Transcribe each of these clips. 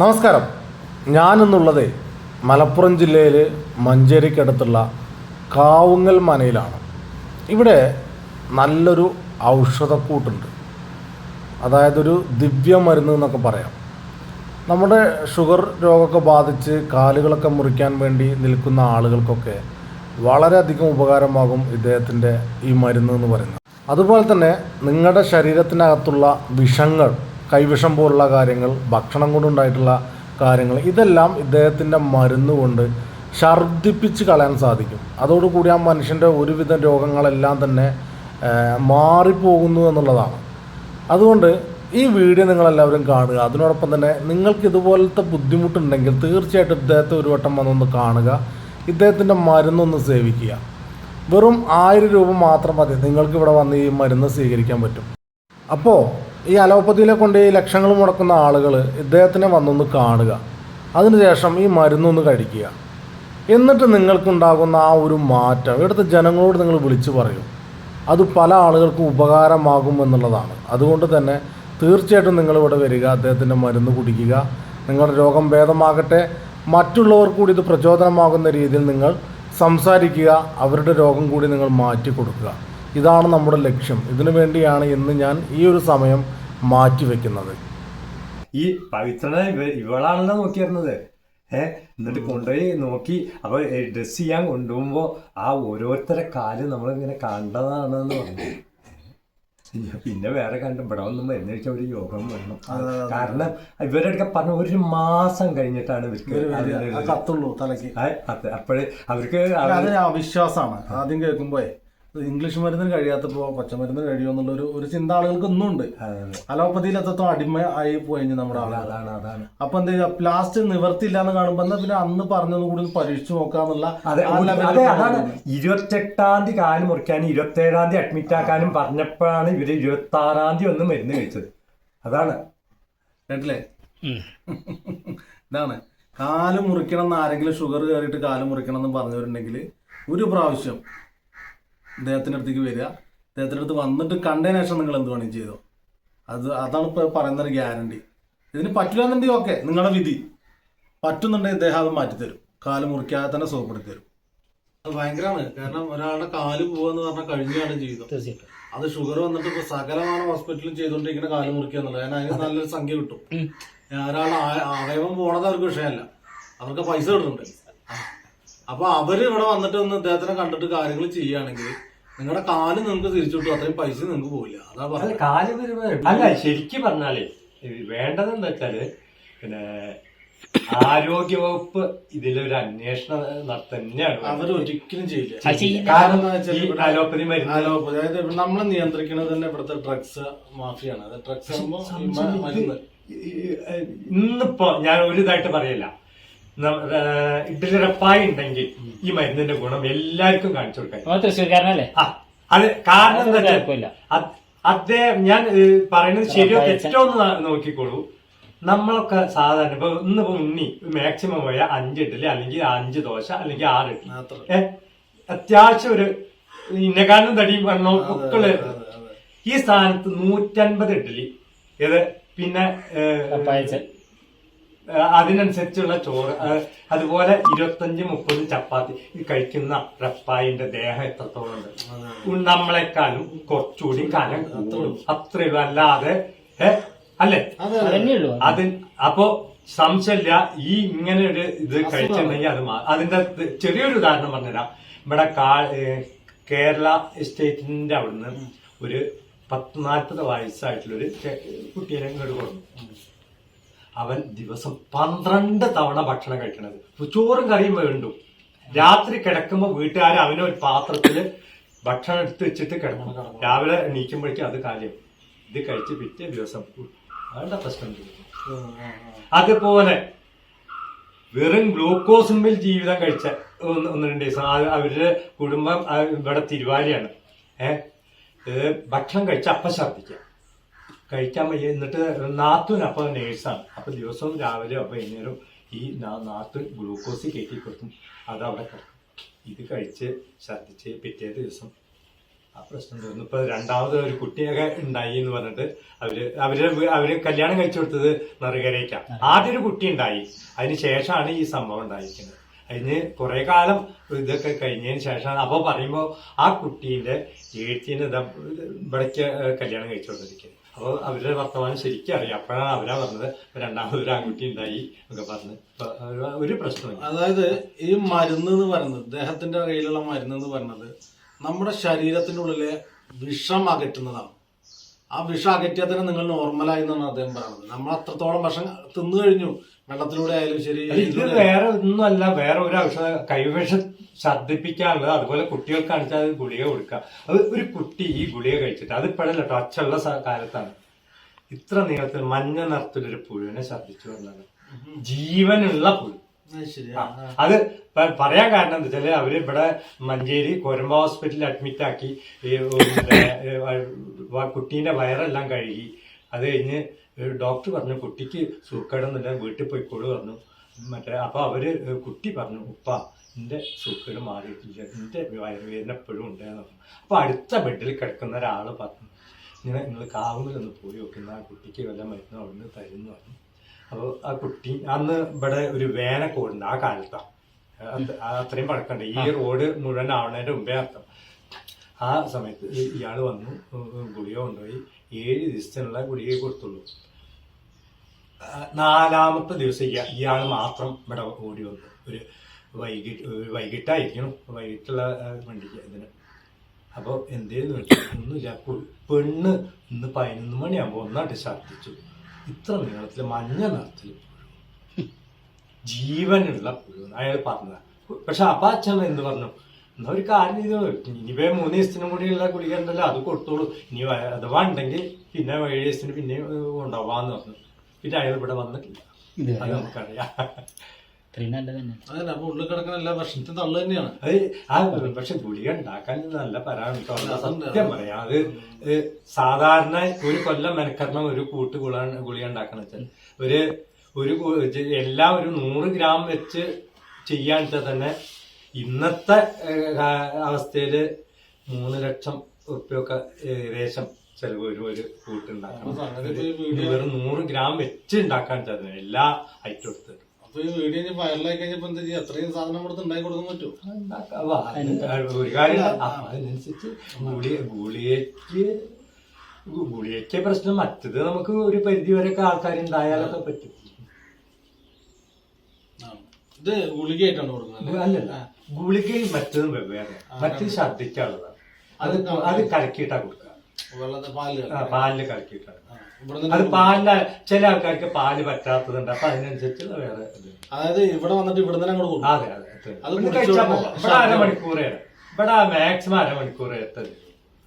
നമസ്കാരം. ഞാനെന്നുള്ളത് മലപ്പുറം ജില്ലയിൽ മഞ്ചേരിക്കടുത്തുള്ള കാവുങ്ങൽ മനയിലാണ്. ഇവിടെ നല്ലൊരു ഔഷധക്കൂട്ടുണ്ട്. അതായത് ഒരു ദിവ്യമരുന്ന് എന്നൊക്കെ പറയാം. നമ്മുടെ ഷുഗർ രോഗമൊക്കെ ബാധിച്ച് കാലുകളൊക്കെ മുറിക്കാൻ വേണ്ടി നിൽക്കുന്ന ആളുകൾക്കൊക്കെ വളരെയധികം ഉപകാരമാകും ഇദ്ദേഹത്തിന്റെ ഈ മരുന്ന് എന്ന് പറയുന്നത്. അതുപോലെ തന്നെ നിങ്ങളുടെ ശരീരത്തിനകത്തുള്ള വിഷങ്ങൾ കൈവിഷം പോലുള്ള കാര്യങ്ങൾ ഭക്ഷണം കൊണ്ടുണ്ടായിട്ടുള്ള കാര്യങ്ങൾ ഇതെല്ലാം ഇദ്ദേഹത്തിന്റെ മരുന്ന് കൊണ്ട് ഛർദ്ദിപ്പിച്ച് കളയാൻ സാധിക്കും. അതോടുകൂടി ആ മനുഷ്യന്റെ ഒരുവിധ രോഗങ്ങളെല്ലാം തന്നെ മാറിപ്പോകുന്നു എന്നുള്ളതാണ്. അതുകൊണ്ട് ഈ വീഡിയോ നിങ്ങളെല്ലാവരും കാണുക. അതിനോടൊപ്പം തന്നെ നിങ്ങൾക്ക് ഇതുപോലത്തെ ബുദ്ധിമുട്ടുണ്ടെങ്കിൽ തീർച്ചയായിട്ടും ഇദ്ദേഹത്തെ ഒരു വട്ടം വന്നൊന്ന് കാണുക. ഇദ്ദേഹത്തിന്റെ മരുന്നൊന്ന് സേവിക്കുക. വെറും ആയിരം രൂപ മാത്രം മതി. നിങ്ങൾക്ക് ഇവിടെ വന്ന് ഈ മരുന്ന് സ്വീകരിക്കാൻ പറ്റും. അപ്പോൾ ഈ അലോപ്പതിയിലെ കൊണ്ട് ഈ ലക്ഷങ്ങൾ മുടക്കുന്ന ആളുകൾ ഇദ്ദേഹത്തിനെ വന്നൊന്ന് കാണുക. അതിനുശേഷം ഈ മരുന്നൊന്ന് കഴിക്കുക. എന്നിട്ട് നിങ്ങൾക്കുണ്ടാകുന്ന ആ ഒരു മാറ്റം ഇവിടുത്തെ ജനങ്ങളോട് നിങ്ങൾ വിളിച്ചു പറയും. അത് പല ആളുകൾക്കും ഉപകാരമാകും എന്നുള്ളതാണ്. അതുകൊണ്ട് തന്നെ തീർച്ചയായിട്ടും നിങ്ങൾ ഇവിടെ വരിക അദ്ദേഹത്തിന്റെ മരുന്ന് കുടിക്കുക. നിങ്ങളുടെ രോഗം ഭേദമാകട്ടെ. മറ്റുള്ളവർ കൂടി ഇത് പ്രചോദനമാകുന്ന രീതിയിൽ നിങ്ങൾ സംസാരിക്കുക. അവരുടെ രോഗം കൂടി നിങ്ങൾ മാറ്റി കൊടുക്കുക ഇതാണ് നമ്മുടെ ലക്ഷ്യം. ഇതിനു വേണ്ടിയാണ് ഇന്ന് ഞാൻ ഈ ഒരു സമയം മാറ്റിവെക്കുന്നത് ഈ പവിത്രനെ ഇവ- ഇവളാണല്ലോ നോക്കിയിരുന്നത് ഏ എന്നിട്ട് കൊണ്ടുപോയി നോക്കി. അപ്പൊ ഡ്രസ് ചെയ്യാൻ കൊണ്ടുപോകുമ്പോ ആ ഓരോരുത്തരെ കാൽ നമ്മളിങ്ങനെ കണ്ടതാണെന്ന് പറഞ്ഞു. പിന്നെ വേറെ കണ്ട് ഇവിടെ ഒന്നും മരുന്ന് കഴിച്ചാൽ ഒരു യോഗം വേണം കാരണം ഇവരുടെ പറഞ്ഞ ഒരു മാസം കഴിഞ്ഞിട്ടാണ് ഇവർക്ക് കത്തുള്ളൂ തലയ്ക്ക്. ആ, അപ്പോഴേ അവർക്ക് അവിശ്വാസമാണ്. ആദ്യം കേൾക്കുമ്പോ ഇംഗ്ലീഷ് മരുന്നിന് കഴിയാത്തപ്പോ പച്ചമരുന്നിന് കഴിയുമോ ഒരു ഒരു ചിന്ത ആളുകൾക്ക് ഒന്നും ഉണ്ട് അലോപ്പതിയിൽ എത്രത്തോളം അടിമ ആയി പോയി നമ്മുടെ ആളുകൾ. അതാണ് അതാണ് അപ്പൊ എന്താ ചെയ്യുക ലാസ്റ്റ് നിവർത്തില്ല എന്ന് കാണുമ്പോ എന്നാ പിന്നെ അന്ന് പറഞ്ഞത് കൂടി പരീക്ഷിച്ചു നോക്കാന്നുള്ള. ഇരുപത്തെട്ടാം തീയതി കാൽ മുറിക്കാനും ഇരുപത്തേഴാം തീയതി അഡ്മിറ്റ് ആക്കാനും പറഞ്ഞപ്പോഴാണ് ഇവർ ഇരുപത്തി ആറാം തീയതി ഒന്ന് മരുന്ന് കഴിച്ചത്. അതാണ്. കേട്ടില്ലേ? ഇതാണ്. കാൽ മുറിക്കണം എന്ന് ആരെങ്കിലും ഷുഗർ കയറിയിട്ട് കാൽ മുറിക്കണം എന്ന് പറഞ്ഞവരുണ്ടെങ്കിൽ ഒരു പ്രാവശ്യം ഇദ്ദേഹത്തിന്റെ അടുത്തേക്ക് വരിക. അദ്ദേഹത്തിന്റെ അടുത്ത് വന്നിട്ട് കണ്ടതിന് ശേഷം നിങ്ങൾ എന്ത് വേണമെങ്കിൽ ചെയ്തോ. അത് അതാണ് ഇപ്പോൾ പറയുന്ന ഒരു ഗ്യാരണ്ടി ഇതിന് പറ്റില്ല എന്നുണ്ടെങ്കിൽ ഓക്കെ നിങ്ങളുടെ വിധി. പറ്റുന്നുണ്ടെങ്കിൽ ഇദ്ദേഹം അത് മാറ്റിത്തരും കാൽ മുറിക്കാതെ തന്നെ സുഖപ്പെടുത്തി തരും. അത് ഭയങ്കരമാണ്. കാരണം ഒരാളുടെ കാൽ പോവാന്ന് പറഞ്ഞാൽ കഴിഞ്ഞാണ് ജീവിതം. തീർച്ചയായിട്ടും. അത് ഷുഗർ വന്നിട്ട് ഇപ്പൊ സകലമാണ് ഹോസ്പിറ്റലിൽ ചെയ്തുകൊണ്ടിരിക്കുന്ന കാൽ മുറിക്കുക എന്നുള്ളത്. കാരണം അതിന് നല്ലൊരു സംഖ്യ കിട്ടും. ഒരാളുടെ അവയവം പോണത് അവർക്ക് വിഷയമല്ല. അവർക്ക് പൈസ കിട്ടുന്നുണ്ട്. അപ്പൊ അവർ ഇവിടെ വന്നിട്ട് ഒന്ന് ഇദ്ദേഹത്തിനെ കണ്ടിട്ട് കാര്യങ്ങൾ ചെയ്യുകയാണെങ്കിൽ നിങ്ങളുടെ കാൽ നിങ്ങൾക്ക് തിരിച്ചു കിട്ടും അത്രയും പൈസ നിങ്ങൾക്ക് പോയില്ല അതാ അത് പറഞ്ഞത്. കാൽ അല്ല ശരിക്കും പറഞ്ഞാലേ ഇത് വേണ്ടതെന്താ വെച്ചാൽ പിന്നെ ആരോഗ്യവകുപ്പ് ഇതിലൊരു അന്വേഷണം നടത്തന്നെയാണ് അവർ ഒരിക്കലും ചെയ്യില്ല. കാരണം എന്താ വെച്ചാൽ ഈ ഇവിടെ അലോപ്പതി മരുന്ന് അലോപ്പതി അതായത് നമ്മൾ നിയന്ത്രിക്കുന്നത് തന്നെ ഇവിടുത്തെ ഡ്രഗ്സ് മാഫിയാണ്. അത് ഡ്രഗ്സ് ആകുമ്പോൾ ഈ മ- മരുന്ന് ഇന്നിപ്പോ ഞാൻ ഒരു ഇതായിട്ട് പറയില്ല. ന- ഏഹ് ഇഡ്ഡലിറപ്പായി ഉണ്ടെങ്കിൽ ഈ മരുന്നിന്റെ ഗുണം എല്ലാവർക്കും കാണിച്ചു കൊടുക്കാൻ. തൃശ്ശൂർക്കാരനല്ലേ? അത് കാരണം എന്താ വെച്ചാൽ അദ്ദേഹം ഞാൻ പറയുന്നത് ശരിയോ തെറ്റോ എന്ന് നോക്കിക്കോളൂ. നമ്മളൊക്കെ സാധാരണ ഇപ്പൊ ഇന്നിപ്പോ ഉണ്ണി മാക്സിമം പോയ അഞ്ച് ഇഡ്ഡലി അല്ലെങ്കിൽ അഞ്ച് ദോശ അല്ലെങ്കിൽ ആറ് ഇഡ്ഡലി. ഏഹ് അത്യാവശ്യം ഒരു ഇന്നക്കാരനും തടി വണ്ണോ ഒക്കെ ഈ സ്ഥാനത്ത് നൂറ്റൻപത് ഇഡ്ഡലി. ഏത് പിന്നെ അതിനനുസരിച്ചുള്ള ചോറ് അതുപോലെ ഇരുപത്തഞ്ച് മുപ്പത് ചപ്പാത്തി. ഈ കഴിക്കുന്ന റപ്പായിന്റെ ദേഹം എത്രത്തോളം ഉണ്ട്? നമ്മളെക്കാളും കുറച്ചുകൂടി കനം കൂടും. അത്രയും അല്ലാതെ അല്ലേ? ഉള്ളൂ. അത് അപ്പോ സംശയമില്ല. ഈ ഇങ്ങനെ ഒരു ഇത് കഴിച്ചിട്ടുണ്ടെങ്കിൽ അത് മാ- അതിന്റെ ചെറിയൊരു ഉദാഹരണം പറഞ്ഞുതരാം. ഇവിടെ കേരള എസ്റ്റേറ്റിന്റെ അവിടുന്ന് ഒരു പത്ത് നാൽപ്പത് വയസ്സായിട്ടുള്ള ഒരു കുട്ടീനെ ഇങ്ങോട്ട് കൊടുക്കും അവൻ ദിവസം പന്ത്രണ്ട് തവണ ഭക്ഷണം കഴിക്കണത്. ചോറും കറിയും വേണ്ടു. രാത്രി കിടക്കുമ്പോ വീട്ടുകാർ അവനെ ഒരു പാത്രത്തിൽ ഭക്ഷണം എടുത്ത് വെച്ചിട്ട് കിടക്കണം. രാവിലെ എണീക്കുമ്പോഴേക്കും അത് കാര്യം. ഇത് കഴിച്ച് പിറ്റേ ദിവസം വേണ്ട പ്രശ്നം. അതുപോലെ വെറും ഗ്ലൂക്കോസുമ്പിൽ ജീവിതം കഴിച്ച ഒന്ന് രണ്ട് ദിവസം അവരുടെ കുടുംബം ഇവിടെ തിരുവാലിയാണ്. ഏഹ് ഭക്ഷണം കഴിച്ച അപ്പം ഛർദ്ദിക്കുക കഴിക്കാൻ വയ്യ. എന്നിട്ട് നാത്തൂൻ അപ്പോൾ നേഴ്സാണ്. അപ്പൊ ദിവസവും രാവിലെ അപ്പൊ വൈകുന്നേരം ഈ നാത്തുൻ ഗ്ലൂക്കോസ് കയറ്റി കൊടുക്കും അത് അവിടെ കിടക്കും. ഇത് കഴിച്ച് ഛർദ്ദിച്ച് പിറ്റേ ദിവസം ആ പ്രശ്നം തോന്നുന്നു ഇപ്പൊ രണ്ടാമത് ഒരു കുട്ടിയൊക്കെ ഉണ്ടായി എന്ന് പറഞ്ഞിട്ട് അവർ അവർ അവർ കല്യാണം കഴിച്ചു കൊടുത്തത് നറുകരയ്ക്കാണ് ആദ്യം ഒരു കുട്ടി ഉണ്ടായി. അതിന് ശേഷമാണ് ഈ സംഭവം ഉണ്ടായിരിക്കുന്നത്. അതിന് കുറെ കാലം ഇതൊക്കെ കഴിഞ്ഞതിന് ശേഷമാണ്. അപ്പൊ പറയുമ്പോ ആ കുട്ടീന്റെ എഴുത്തിന് ഇവിടേക്ക് കല്യാണം കഴിച്ചു കൊടുത്തിരിക്കുന്നത്. അപ്പോൾ അവരുടെ വർത്തമാനം ശരിക്കും അറിയാം. അപ്പോഴാണ് അവരാ പറഞ്ഞത് രണ്ടാമത് ഒരു ആൺകുട്ടി ഉണ്ടായി ഒക്കെ പറഞ്ഞ്. ഒരു പ്രശ്നം അതായത് ഈ മരുന്ന് എന്ന് പറയുന്നത് ദേഹത്തിന്റെ കയ്യിലുള്ള മരുന്ന് എന്ന് പറയുന്നത് നമ്മുടെ ശരീരത്തിന്റെ ഉള്ളിലെ വിഷം അകറ്റുന്നതാണ്. ആ വിഷം അകറ്റിയാൽ തന്നെ നിങ്ങൾ നോർമലായി എന്നാണ് അദ്ദേഹം പറയുന്നത് നമ്മൾ അത്രത്തോളം ഭക്ഷണം തിന്നു കഴിഞ്ഞു വെള്ളത്തിലൂടെ ആയാലും ശരി ഇത് വേറെ ഒന്നുമല്ല വേറെ ഒരു ഔഷധ കൈവിഷം ഛർദ്ദിപ്പിക്കാനുള്ളത് അതുപോലെ കുട്ടികൾക്ക് കാണിച്ചാൽ അത് ഗുളിക കൊടുക്കുക അത് ഒരു കുട്ടി ഈ ഗുളിക കഴിച്ചിട്ട് അത് ഇപ്പോഴല്ല കേട്ടോ അച്ചുള്ള കാലത്താണ്. ഇത്ര നീളത്തിൽ മഞ്ഞ നിറത്തിലൊരു പുഴുവിനെ ഛർദ്ദിച്ചു വന്നത് ജീവനുള്ള പുഴു. അത് ശരി അത് പറയാൻ കാരണം എന്താ വെച്ചാൽ അവർ ഇവിടെ മഞ്ചേരി കൊരമ്പ ഹോസ്പിറ്റലിൽ അഡ്മിറ്റ് ആക്കി കുട്ടീന്റെ വയറെല്ലാം കഴുകി അത് കഴിഞ്ഞ് ഡോക്ടർ പറഞ്ഞു കുട്ടിക്ക് സൂക്കേടൊന്നുമില്ല വീട്ടിൽ പോയിക്കോളൂ പറഞ്ഞു. മറ്റേ അപ്പോൾ അവർ കുട്ടി പറഞ്ഞു ഉപ്പ എന്റെ സൂക്കേട് മാറിയിട്ടില്ല എന്റെ വയറുവേദന എപ്പോഴും ഉണ്ടായിരുന്നു പറഞ്ഞു. അപ്പൊ അടുത്ത ബെഡിൽ കിടക്കുന്ന ഒരാൾ പറഞ്ഞു ഇങ്ങനെ നിങ്ങൾ കാവുന്നിലൊന്ന് പോയി നോക്കുന്ന ആ കുട്ടിക്ക് വല്ല മരുന്ന് അവിടുന്ന് തരുന്നു പറഞ്ഞു. അപ്പോൾ ആ കുട്ടി അന്ന് ഇവിടെ ഒരു വേന ഓടുണ്ട് ആ കാലത്താണ് അത് അത്രയും പഴക്കമുണ്ട്. ഈ റോഡ് മുഴുവൻ ആവണേന്റെ മുമ്പേ അർത്ഥം. ആ സമയത്ത് ഇയാൾ വന്നു ഗുളിക കൊണ്ടുപോയി. ഏഴ് ദിവസത്തിനുള്ള ഗുളിക കൊടുത്തുള്ളൂ. നാലാമത്തെ ദിവസം ഇയാ- ഇയാൾ മാത്രം ഇവിടെ ഓടി വന്നു. ഒരു വൈകിട്ട് വൈകിട്ടായിരിക്കണം. വൈകിട്ടുള്ള വണ്ടിക്ക് ഇതിന്. അപ്പോൾ എന്തേന്ന് വെച്ചാൽ ഒന്നുമില്ല. പെണ്ണ് ഇന്ന് പതിനൊന്ന് മണിയാകുമ്പോൾ ഒന്നായിട്ട് ഛർദ്ദിച്ചു. ഇത്ര നീളത്തിൽ മഞ്ഞ നിറത്തിൽ ജീവനുള്ള പുഴു അയാൾ പറഞ്ഞത്. പക്ഷെ അപ്പാ അച്ഛൻ എന്ത് പറഞ്ഞു? എന്നാ ഒരു കാര്യം ഇത് ഇനിയിപ്പോ മൂന്ന് ദിവസത്തിനും കൂടിയുള്ള ഗുളിക ഉണ്ടല്ലോ അത് കൊടുത്തോളൂ. ഇനി അഥവാ ഉണ്ടെങ്കിൽ പിന്നെ ഏഴ് ദിവസത്തിന് പിന്നെ ഉണ്ടാവാന്ന് പറഞ്ഞു. പിന്നെ അയാൾ ഇവിടെ വന്നിട്ടില്ല അത് നമുക്കറിയാം. ഇത്രയും നല്ലത് തന്നെ അതല്ല അപ്പൊ ഉള്ളിൽ കിടക്കുന്ന എല്ലാ വിഷത്തിന് തള്ളു തന്നെയാണ്. അത് ആ പക്ഷെ ഗുളിക ഉണ്ടാക്കാൻ നല്ല പരാമർശം സത്യം പറയാം. അത് സാധാരണ ഒരു കൊല്ലം മെനക്കരണം ഒരു കൂട്ട് ഗുള ഗുളിക ഉണ്ടാക്കണം വെച്ചാൽ. ഒരു ഒരു എല്ലാം ഒരു നൂറ് ഗ്രാം വെച്ച് ചെയ്യാന്ന് വെച്ചാൽ തന്നെ ഇന്നത്തെ അവസ്ഥയിൽ മൂന്ന് ലക്ഷം ഉറുപ്പ്യൊക്കെ ഏകദേശം ചെലവ് ഒരു ഒരു കൂട്ടുണ്ടാക്കണം വെറും നൂറ് ഗ്രാം വെച്ച് ഉണ്ടാക്കാൻ ചേർന്നു എല്ലാ ഐറ്റം എടുത്ത്. അപ്പൊ ഈ വീഡിയോ ഇനി വൈറലായി കഴിഞ്ഞപ്പോ എന്താ ചെയ്യാ? അത്രയും സാധനം കൊടുത്ത് ഉണ്ടാക്കി കൊടുക്കാൻ പറ്റുമോ? ഒരു കാര്യം അതിനനുസരിച്ച് ഗുളിയക്ക് ഗുളിയക്ക് പ്രശ്നം. മറ്റത് നമുക്ക് ഒരു പരിധി വരെയൊക്കെ ആൾക്കാരുണ്ടായാലൊക്കെ പറ്റും. ഇത് ഗുളികയായിട്ടാണ് കൊടുക്കുന്നത് അല്ലല്ല. ഗുളികയും മറ്റതും വെവ്വേറെ. മറ്റത് ഛർദ്ദിക്കാനുള്ളതാണ്. അത് അത് കലക്കിയിട്ടാ കൊടുക്കുക. പാലിൽ കലക്കിയിട്ടാണ് അത് പാലില ചില ആൾക്കാർക്ക് പാൽ പറ്റാത്തതുണ്ട് അപ്പൊ അതിനനുസരിച്ചുള്ള വേറെ അതായത് ഇവിടെ വന്നിട്ട് ഇവിടെ തന്നെ അങ്ങോട്ട് അതെ അതെ ഇവിടെ അരമണിക്കൂറേ ഇവിടെ മാക്സിമം അരമണിക്കൂർ എത്തത്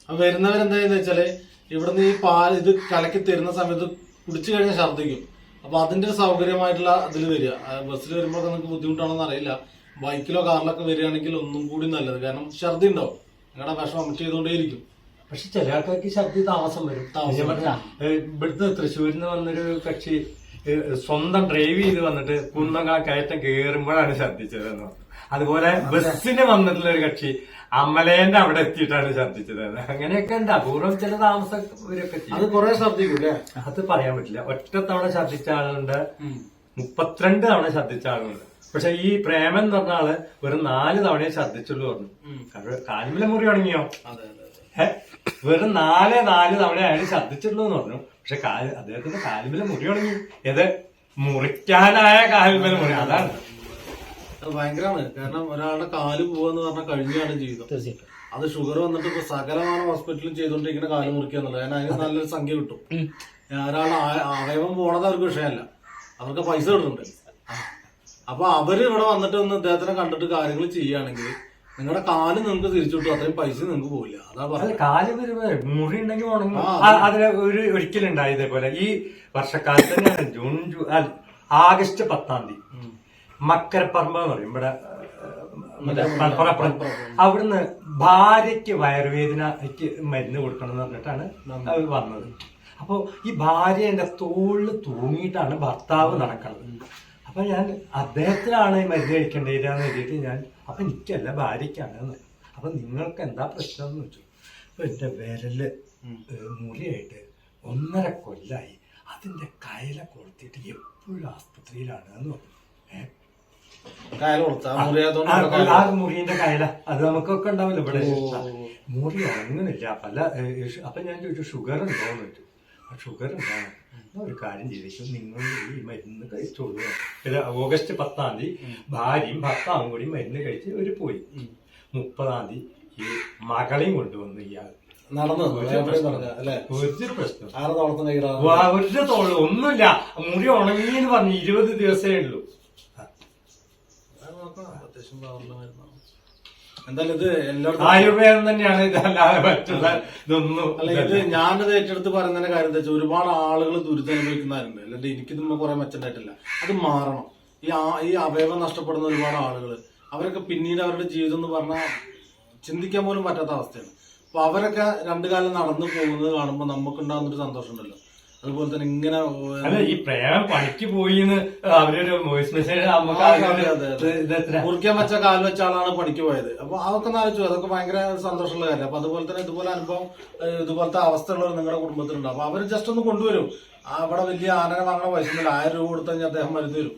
അപ്പൊ വരുന്നവരെന്താ ചെയ്യുന്നത് വെച്ചാൽ ഇവിടുന്ന് ഈ പാൽ ഇത് കലക്കി തരുന്ന സമയത്ത് കുടിച്ചു കഴിഞ്ഞാൽ ഛർദ്ദിക്കും. അപ്പൊ അതിന്റെ സൗകര്യമായിട്ടുള്ള ഇതിൽ വരിക. ബസ്സിൽ വരുമ്പോൾ നിങ്ങൾക്ക് ബുദ്ധിമുട്ടാണെന്ന് അറിയില്ല. ബൈക്കിലോ കാറിലൊക്കെ വരികയാണെങ്കിൽ ഒന്നും കൂടി നല്ലത്. കാരണം ഛർദ്ദി ഉണ്ടാവും. നിങ്ങളുടെ വിഷം അമിറ്റ് ചെയ്തുകൊണ്ടേയിരിക്കും. പക്ഷെ ചില ആൾക്കാർക്ക് ശബ്ദ താമസം വരും. താമസം ഇവിടുന്ന് തൃശ്ശൂരിൽ നിന്ന് വന്നൊരു കക്ഷി സ്വന്തം ഡ്രൈവ് ചെയ്ത് വന്നിട്ട് കുന്നക കയറ്റം കയറുമ്പോഴാണ് ഛർദ്ദിച്ചത് എന്ന് പറഞ്ഞു അതുപോലെ ബസ്സിന് വന്നിട്ടുള്ള ഒരു കക്ഷി അമലേന്റെ അവിടെ എത്തിയിട്ടാണ് ഛർദ്ദിച്ചത് അങ്ങനെയൊക്കെ ഉണ്ട്. അപൂർവം ചില താമസവരൊക്കെ അത് കുറെ ഛർദ്ദിക്കും അത് പറയാൻ പറ്റില്ല. ഒറ്റ തവണ ഛർദ്ദിച്ച ആളുണ്ട്. മുപ്പത്തിരണ്ട് തവണ ഛർദ്ദിച്ച ആളുണ്ട്. പക്ഷെ ഈ പ്രേമൻ എന്ന് പറഞ്ഞ ആൾ ഒരു നാല് തവണയെ ഛർദ്ദിച്ചുള്ളൂ പറഞ്ഞു. കാലിമല മുറി തുടങ്ങിയോ അതെ അതെ അതെ. ഏ? വെറും നാല് നാല് തവണ അയാൾ ഛർദ്ദിച്ചിട്ടുള്ളൂ എന്ന് പറഞ്ഞു. പക്ഷെ കാൽ അദ്ദേഹത്തിന്റെ കാലിമിലെ മുറി ഉണങ്ങി. ഏത്? മുറിക്കാനായ കാലിമിലെ മുറി. അതാണ്. അത് ഭയങ്കരമാണ്. കാരണം ഒരാളുടെ കാൽ പോവാന്ന് പറഞ്ഞാൽ കഴിഞ്ഞാണ് ജീവിതം. അത് ഷുഗർ വന്നിട്ട് ഇപ്പൊ സകലമാണ് ഹോസ്പിറ്റലിൽ ചെയ്തുകൊണ്ടിരിക്കുന്ന കാൽ മുറിക്കുക എന്നുള്ളത് കാരണം അതിന് നല്ലൊരു സംഖ്യ കിട്ടും. ഒരാളുടെ അവയവം പോണത് അവർക്ക് വിഷയമല്ല. അവർക്ക് പൈസ കിട്ടുന്നുണ്ട്. അപ്പൊ അവർ ഇവിടെ വന്നിട്ട് ഒന്ന് ഇദ്ദേഹത്തിനെ കണ്ടിട്ട് കാര്യങ്ങൾ ചെയ്യുകയാണെങ്കിൽ നിങ്ങളുടെ കാൽ നിങ്ങൾക്ക് തിരിച്ചു കിട്ടും അത്രയും പൈസ നിങ്ങൾക്ക് പോയില്ല അതാ പറഞ്ഞത്. കാൽ വരുമ്പോ മുറി ഉണ്ടെങ്കിൽ ഉണങ്ങും. ആ, ആ, അതിന് ഒരു ഒരിക്കലുണ്ടായി ഇതേപോലെ. ഈ വർഷക്കാലത്ത് തന്നെയാണ് ജൂൺ ജൂ അല്ല, ആഗസ്റ്റ് പത്താം തീയതി. മക്കരപ്പറമ്പ് എന്ന് പറയും. ഇവിടെ ഏഹ്, മറ്റേ പറപ്പുറം അവിടുന്ന് ഭാര്യയ്ക്ക് വയറുവേദനയ്ക്ക് മരുന്ന് കൊടുക്കണം എന്ന് പറഞ്ഞിട്ടാണ് അവർ വന്നത്. അപ്പോ ഈ ഭാര്യ എന്റെ തോളിൽ തൂങ്ങിയിട്ടാണ് ഭർത്താവ് നടക്കുന്നത് അപ്പൊ ഞാൻ അദ്ദേഹത്തിനാണ് ഈ മരുന്ന് കഴിക്കേണ്ടതെന്ന് എഴുതിയിട്ട് ഞാൻ അപ്പൊ എനിക്കല്ല ഭാര്യയ്ക്കാണ് അപ്പം അപ്പൊ നിങ്ങൾക്ക് എന്താ പ്രശ്നം എന്ന് വെച്ചു എന്റെ വിരൽ വിരൽ മുറിയായിട്ട് ഒന്നര കൊല്ലായി. അതിന്റെ കയല കൊളുത്തിയിട്ട് എപ്പോഴും ആസ്പത്രിയിലാണ് എന്ന് പറഞ്ഞു മുറിന്റെ കയല. അത് നമുക്കൊക്കെ ഉണ്ടാവില്ല ഇവിടെ? മുറി ഉണങ്ങുന്നില്ല പല അപ്പൊ ഞാൻ ചോദിച്ചു ഷുഗർ ഉണ്ടോന്ന് ചോദിച്ചു. ഷുഗർ ഉണ്ടാവും ഒരു കാര്യം ചെയ്തേക്കും നിങ്ങൾ ഈ മരുന്ന് കഴിച്ചോളൂ ഇത് ഓഗസ്റ്റ് പത്താം തീയതി ഭാര്യയും ഭർത്താവും കൂടി മരുന്ന് കഴിച്ച് ഒരു പോയി. മുപ്പതാം തീയതി ഈ മകളെയും കൊണ്ടുവന്നു ഇയാൾ നടന്നു. ഒരു പ്രശ്നം. ഒരു തോൾ. ഒന്നുമില്ല. മുറി ഉണങ്ങിയെന്ന് പറഞ്ഞു ഇരുപത് ദിവസമേ ഉള്ളൂ. അത്യാവശ്യം. എന്തായാലും ഇത് എല്ലായിടത്തും ആയുർവേദം തന്നെയാണ് ഇതല്ലാതെ മറ്റുള്ള ഇതൊന്നും അല്ല ഇത് ഞാനിത് ഏറ്റെടുത്ത് പറയുന്നതിന്റെ കാര്യം എന്താ വെച്ചാൽ ഒരുപാട് ആളുകൾ ദുരിതമനുഭവിക്കുന്നവരുണ്ട് അല്ലാണ്ട് എനിക്കിതൊന്നും കുറെ മെച്ചണ്ടായിട്ടില്ല. അത് മാറണം. ഈ ആ- ഈ അവയവം നഷ്ടപ്പെടുന്ന ഒരുപാട് ആളുകൾ അവരൊക്കെ പിന്നീട് അവരുടെ ജീവിതം എന്ന് പറഞ്ഞാൽ ചിന്തിക്കാൻ പോലും പറ്റാത്ത അവസ്ഥയാണ്. അപ്പൊ അവരൊക്കെ രണ്ടു കാലം നടന്നു പോകുന്നത് കാണുമ്പോൾ നമുക്കുണ്ടാകുന്ന ഒരു സന്തോഷം ഉണ്ടല്ലോ അതുപോലെ തന്നെ ഇങ്ങനെ അല്ല ഈ പ്രേമം പണിക്ക് പോയി അവരൊരു വോയിസ് മെസ്സേജ് കുറിക്കാൻ വെച്ച കാൽ വെച്ച ആളാണ് പണിക്ക് പോയത്. അപ്പൊ അതൊക്കെ ആലോചിച്ചു അതൊക്കെ ഭയങ്കര സന്തോഷമുള്ള കാര്യം അപ്പൊ അതുപോലെ തന്നെ ഇതുപോലെ അനുഭവം ഇതുപോലത്തെ അവസ്ഥയുള്ളവർ നിങ്ങളുടെ കുടുംബത്തിലുണ്ട്. അപ്പൊ അവർ ജസ്റ്റ് ഒന്ന് കൊണ്ടുവരും. അവിടെ വലിയ ആനനെ വാങ്ങണ പൈസയില്ല ആയിരം രൂപ കൊടുത്തു കഴിഞ്ഞാൽ അദ്ദേഹം മരുന്ന് തരും.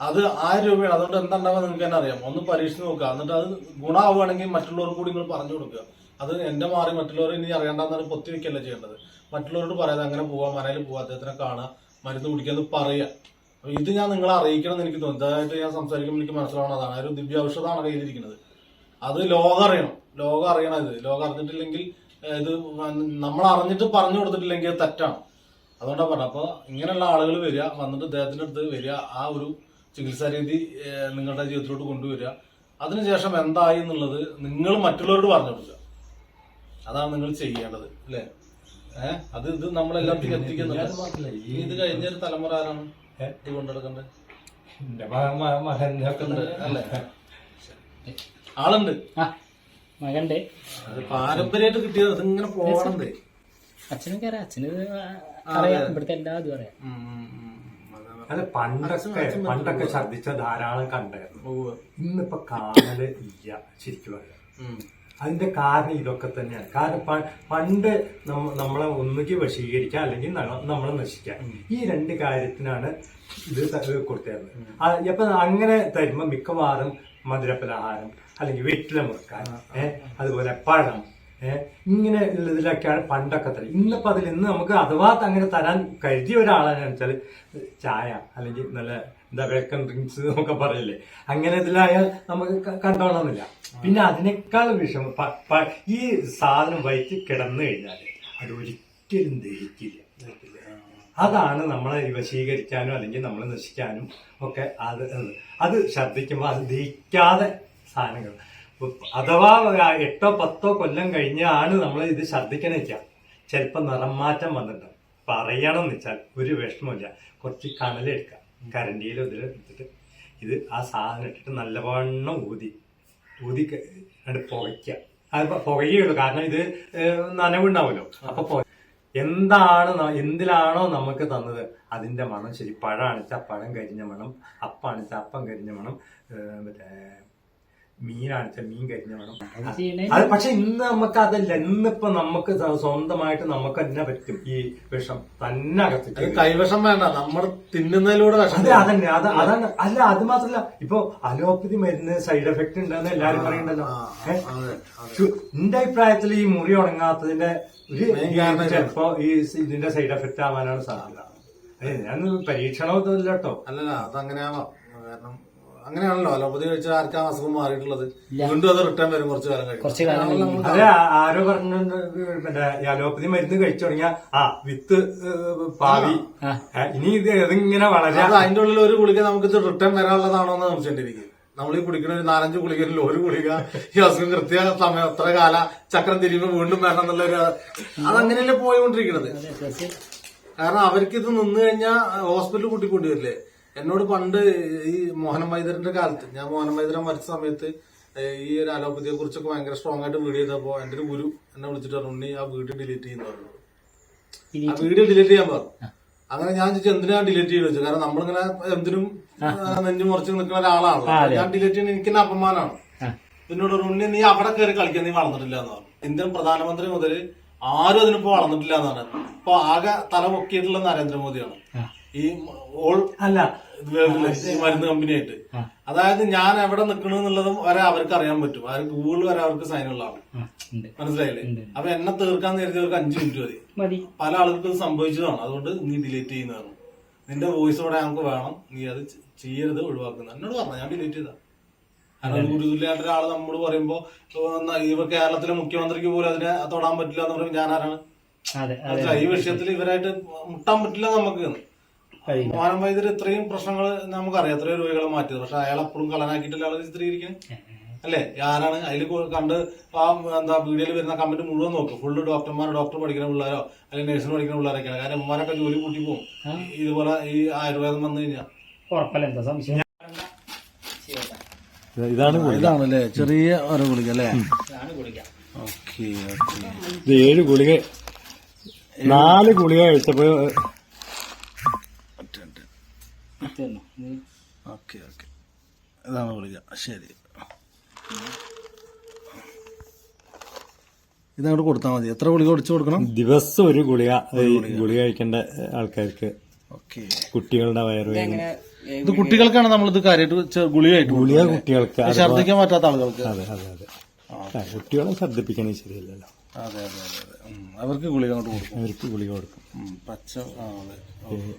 അത് ആയിരം രൂപയാണ്. അതുകൊണ്ട് എന്താണ്ടാവുക നിങ്ങൾക്ക് തന്നെ അറിയാം. ഒന്ന് പരീക്ഷിച്ച് നോക്കുക. എന്നിട്ട് അത് ഗുണമാവുകയാണെങ്കിൽ മറ്റുള്ളവർക്ക് കൂടി നിങ്ങൾ പറഞ്ഞു കൊടുക്കുക. അത് എന്റെ മാറി മറ്റുള്ളവർ ഇനി അറിയണ്ടെന്നാണ് പൊത്തി വെക്കല്ല ചെയ്യേണ്ടത്. മറ്റുള്ളവരോട് പറയാതെ അങ്ങനെ പോവാ മനയിൽ പോവാ അദ്ദേഹത്തിനെ കാണാം മരുന്ന് കുടിക്കാന്ന് പറയാ. അപ്പൊ ഇത് ഞാൻ നിങ്ങളെ അറിയിക്കണം എന്ന് എനിക്ക് തോന്നുന്നു. ഇതായിട്ട് ഞാൻ സംസാരിക്കുമ്പോൾ എനിക്ക് മനസ്സിലാവണം അതാണ്. ഒരു ദിവ്യ ഔഷധമാണ് കയ്യിലിരിക്കുന്നത്. അത് ലോകം അറിയണം. ലോകം അറിയണം ഇത്. ലോകം അറിഞ്ഞിട്ടില്ലെങ്കിൽ ഇത് നമ്മൾ അറിഞ്ഞിട്ട് പറഞ്ഞു കൊടുത്തിട്ടില്ലെങ്കിൽ അത് തെറ്റാണ്. അതുകൊണ്ടാണ് പറഞ്ഞത്. അപ്പോൾ ഇങ്ങനെയുള്ള ആളുകൾ വരിക വന്നിട്ട് ഇദ്ദേഹത്തിന്റെ അടുത്ത് വരിക ആ ഒരു ചികിത്സാ രീതി നിങ്ങളുടെ ജീവിതത്തിലോട്ട് കൊണ്ടുവരിക. അതിനുശേഷം എന്തായി എന്നുള്ളത് നിങ്ങൾ മറ്റുള്ളവരോട് പറഞ്ഞു കൊടുക്കുക. അതാണ് നിങ്ങൾ ചെയ്യേണ്ടത് അല്ലേ? ഏഹ് അത് ഇത് നമ്മളെല്ലാം എത്തിക്കുന്നുണ്ട്. ഇത് കഴിഞ്ഞൊരു തലമുറ ആരാണ്? ഇത് എന്റെ ഉണ്ട് അല്ലേ? ആളുണ്ട്. മകണ്ടേ അത് പാരമ്പര്യമായിട്ട് കിട്ടിയത് അതിങ്ങനെ പോകണത് അച്ഛനൊക്കെ അറിയാം അച്ഛന് അറിയാം. ഇവിടുത്തെ എല്ലാ ഇതും അറിയാം. അല്ല പണ്ടൊക്കെ പണ്ടൊക്കെ ഛർദിച്ച ധാരാളം കണ്ടായിരുന്നു. ഇന്നിപ്പോ കാണൽ ഇല്ല ശരിക്കും പറയാം. അതിന്റെ കാരണം ഇതൊക്കെ തന്നെയാണ്. കാരണം പണ്ട് നമ്മളെ ഒന്നുകിൽ വശീകരിക്കാം അല്ലെങ്കിൽ നമ്മളെ നശിക്കാം ഈ രണ്ട് കാര്യത്തിനാണ് ഇത് കൊടുത്തിരുന്നത്. അപ്പൊ അങ്ങനെ തരുമ്പോ മിക്കവാറും മധുരപലഹാരം അല്ലെങ്കിൽ വെറ്റില മുറുക്കാൻ അതുപോലെ പഴം ഇങ്ങനെ ഉള്ളതിലൊക്കെയാണ് പണ്ടൊക്കെ തരും ഇന്നിപ്പോ അതിൽ ഇന്ന് നമുക്ക് അഥവാ അങ്ങനെ തരാൻ കരുതിയ ഒരാളാണെന്ന് വെച്ചാൽ ചായ അല്ലെങ്കിൽ നല്ല എന്താ വെൽക്കം ഡ്രിങ്ക്സ് എന്നൊക്കെ പറയില്ലേ? അങ്ങനെ ഇതിലായാൽ നമുക്ക് കണ്ടോണമെന്നില്ല പിന്നെ അതിനേക്കാൾ വിഷമം ഈ സാധനം വയറ്റിൽ കിടന്നു കഴിഞ്ഞാൽ അത് ഒരിക്കലും ദഹിക്കില്ല. അതാണ് നമ്മളെ വശീകരിക്കാനും അല്ലെങ്കിൽ നമ്മളെ നശിക്കാനും ഒക്കെ അത് അത് ശ്രദ്ധിക്കുമ്പോൾ അത് ദഹിക്കാതെ സാധനങ്ങൾ. അഥവാ എട്ടോ പത്തോ കൊല്ലം കഴിഞ്ഞാണ് നമ്മൾ ഇത് ഛർദ്ദിക്കണേക്കാം ചിലപ്പോൾ നിറം മാറ്റം വന്നിട്ടുണ്ടാവും. പറയണം എന്ന് വെച്ചാൽ ഒരു വിഷമമില്ല കുറച്ച് കനലെടുക്കുക കരണ്ടിയിലോ ഇതിൽ എടുത്തിട്ട് ഇത് ആ സാധനം ഇട്ടിട്ട് നല്ലവണ്ണം ഊതി. ഊതി കണ്ട് പുകയ്ക്കുക അത് പുകയുള്ളൂ കാരണം ഇത് നനവുണ്ടാവുമല്ലോ അപ്പൊ എന്താണ് എന്തിലാണോ നമുക്ക് തന്നത്? അതിന്റെ മണം ശരി. പഴാണിച്ച പഴം കരിഞ്ഞ മണം അപ്പാണിച്ച അപ്പം കരിഞ്ഞ മണം മറ്റേ മീനാണിച്ച മീൻ കരിഞ്ഞ വേണം അത് പക്ഷെ ഇന്ന് നമുക്ക് അതല്ല ഇന്നിപ്പോ നമുക്ക് സ്വന്തമായിട്ട് നമുക്ക് തന്നെ പറ്റും ഈ വിഷം തന്നെ അത് അകത്തിട്ട് കൈവിഷം വേണ്ട നമ്മൾ തിന്നുന്നതിലൂടെ അതെ അതന്നെ അത് അതാണ് അല്ല അത് മാത്രല്ല ഇപ്പൊ അലോപ്പതി മരുന്ന് സൈഡ് എഫക്ട് ഉണ്ടെന്ന് എല്ലാരും പറയണ്ടല്ലോ എന്റെ അഭിപ്രായത്തിൽ ഈ മുറി ഉണങ്ങാത്തതിന്റെ ഒരു. ചിലപ്പോ ഈ ഇതിന്റെ സൈഡ് എഫക്ട് ആവാനാണ് സാധ്യത. അതെ ഞാൻ പരീക്ഷണമൊന്നുമില്ല കേട്ടോ. അല്ലല്ല അതങ്ങനെയാവാം. കാരണം അങ്ങനെയാണല്ലോ. അലോപ്പതി കഴിച്ചാൽ ആർക്കാ അസുഖം മാറിയിട്ടുള്ളത്? വീണ്ടും അത് റിട്ടേൺ വരും കുറച്ച് കാലം കഴിഞ്ഞു. കുറച്ച് കാലം കഴിഞ്ഞ്. അതെ ആ- ആരോ പറഞ്ഞിട്ടുണ്ട് പിന്നെ ഈ അലോപ്പതി മരുന്ന് കഴിച്ചു തുടങ്ങിയ ആ വിത്ത് ഏഹ്, പാവി. ആ. ഏ, ഇനി ഇത് ഇതിങ്ങനെ വളരെ. അത് അതിന്റെ ഉള്ളിൽ ഒരു ഗുളിക നമുക്ക് ഇത് റിട്ടേൺ വരാനുള്ളതാണോ എന്ന് സംശയിച്ചിരിക്കും നമ്മൾ ഈ കുടിക്കുന്ന ഒരു നാലഞ്ച് ഗുളികയിൽ ഒരു ഗുളിക ഈ അസുഖം കൃത്യ സമയം എത്ര കാല ചക്രം തിരിയുമ്പോൾ വീണ്ടും വരണം എന്നുള്ളൊരു അതങ്ങനെയല്ലേ പോയിക്കൊണ്ടിരിക്കുന്നത്? തീർച്ചയായും. കാരണം അവർക്ക് ഇത് നിന്ന് കഴിഞ്ഞാൽ ഹോസ്പിറ്റലിൽ കൂട്ടിക്കൊണ്ടു വരില്ലേ എന്നോട് പണ്ട് ഈ മോഹനം വൈദ്യറിന്റെ കാലത്ത് ഞാൻ മോഹനം വൈദ്യരെ മരിച്ച സമയത്ത് ഈ ഒരു അലോപ്പതിയെ കുറിച്ചൊക്കെ ഭയങ്കര സ്ട്രോങ് ആയിട്ട് വീഡിയോ ചെയ്തപ്പോ എന്റെ ഒരു ഗുരു എന്നെ വിളിച്ചിട്ട് പറഞ്ഞു "ഉണ്ണി, ആ വീഡിയോ ഡിലീറ്റ് ചെയ്യുന്ന പറഞ്ഞു. ആ വീഡിയോ ഡിലീറ്റ് ചെയ്യാൻ പറഞ്ഞു. അങ്ങനെ ഞാൻ ചോദിച്ചു എന്തിനാ ഡിലീറ്റ് ചെയ്ത് വെച്ചു കാരണം നമ്മളിങ്ങനെ എന്തിനും നെഞ്ചു മുറിച്ച് നിൽക്കുന്ന ഒരാളാണ് ഞാൻ ഡിലീറ്റ് ചെയ്യുന്ന എനിക്ക് അപമാനമാണ് പിന്നോട് എന്നോട് ഉണ്ണി നീ അവിടെ കയറി കളിക്കാൻ നീ വളർന്നിട്ടില്ല എന്ന് പറഞ്ഞു. ഇന്ത്യൻ പ്രധാനമന്ത്രി മുതൽ ആരും അതിനിപ്പോ വളർന്നിട്ടില്ല എന്നാണ് ഇപ്പൊ ആകെ തല പൊക്കിയിട്ടുള്ള നരേന്ദ്രമോദിയാണ്. ഈ ഓൾ അല്ല. ഈ മരുന്ന് കമ്പനിയായിട്ട്. അതായത് ഞാൻ എവിടെ നിൽക്കണെന്നുള്ളതും വരെ അവർക്ക് അറിയാൻ പറ്റും. അവർ ഗൂഗിൾ വരെ അവർക്ക് ഉണ്ട്. മനസ്സിലായില്ലേ? അപ്പൊ എന്നെ തീർക്കാൻ നേരത്തെ അവർക്ക് അഞ്ചു മിനിറ്റ് മതി. പല ആളുകൾക്ക് ഇത് സംഭവിച്ചതാണ്. അതുകൊണ്ട് നീ ഡിലീറ്റ് ചെയ്യുന്നതാണ്. നിന്റെ വോയിസ് ഇവിടെ ഞങ്ങൾക്ക് വേണം. നീ അത് ചെയ്യരുത് ഒഴിവാക്കുന്ന എന്നോട് പറഞ്ഞു. ഞാൻ ഡിലീറ്റ് ചെയ്താ. കാരണം ഗുരുതുല്യായിട്ട് ഒരാൾ നമ്മോട് പറയുമ്പോ ഇവ കേരളത്തിലെ മുഖ്യമന്ത്രിക്ക് പോലും അതിനെ തൊടാൻ പറ്റില്ല എന്ന് പറയുമ്പോൾ ഞാൻ ആരാണ്? ഈ വിഷയത്തിൽ ഇവരായിട്ട് മുട്ടാൻ പറ്റില്ല നമുക്ക്. മാനം വൈദ്യർ ഇത്രയും പ്രശ്നങ്ങൾ നമുക്കറിയാം. എത്രയോ രോഗികളെ മാറ്റിയത്. പക്ഷെ അയാൾ എപ്പോഴും കളനാക്കിയിട്ടില്ല ആൾ ചിത്രീകരിക്കുന്നത് അല്ലേ? ആരാണ് അതിൽ കണ്ട് ആ എന്താ വീഡിയോയിൽ വരുന്ന കമന്റ് മുഴുവൻ നോക്കും. ഫുള്ള് ഡോക്ടർമാർ ഡോക്ടർ പഠിക്കുന്ന പിള്ളേരോ അല്ലെങ്കിൽ നഴ്സിന് പഠിക്കുന്ന പിള്ളേരൊക്കെയാണ്. കാരണം അമ്മമാരൊക്കെ ജോലി കൂട്ടി പോകും ഇതുപോലെ ഈ ആയുർവേദം വന്നു കഴിഞ്ഞാൽ ഉറപ്പല്ല? എന്താ സംശയം? ഇതാണ് ഇതാണല്ലേ? ചെറിയ ഒരു ഗുളിക അല്ലേ? ഓക്കെ. ഇത് ഏഴ് ഗുളിക നാല് ഗുളിക കഴിച്ചപ്പോ ഓക്കെ ഓക്കെ. ഇതാണ് വിളിക്കുക ശരി. ഇതങ്ങോട്ട് കൊടുത്താൽ മതി. എത്ര ഗുളിക ഒടിച്ചു കൊടുക്കണം? ദിവസം ഒരു ഗുളിക. ഗുളിക. കഴിക്കേണ്ട ആൾക്കാർക്ക് ഓക്കെ. കുട്ടികളുടെ വയറുവേദന ഇത് കുട്ടികൾക്കാണ് നമ്മളിത് കാര്യമായിട്ട് ഗുളികയായിട്ട് ഗുളിക കുട്ടികൾക്ക്. ഛർദ്ദിക്കാൻ പറ്റാത്ത ആളുകൾക്ക്. അതെ അതെ അതെ. കുട്ടികളെ ഛർദ്ദിപ്പിക്കണേ ശരിയല്ലല്ലോ. അതെ അതെ അതെ അവർക്ക് ഗുളിക അങ്ങോട്ട് കൊടുക്കും. അവർക്ക് ഗുളിക കൊടുക്കും. പച്ച ആ അതെ. ഓക്കെ.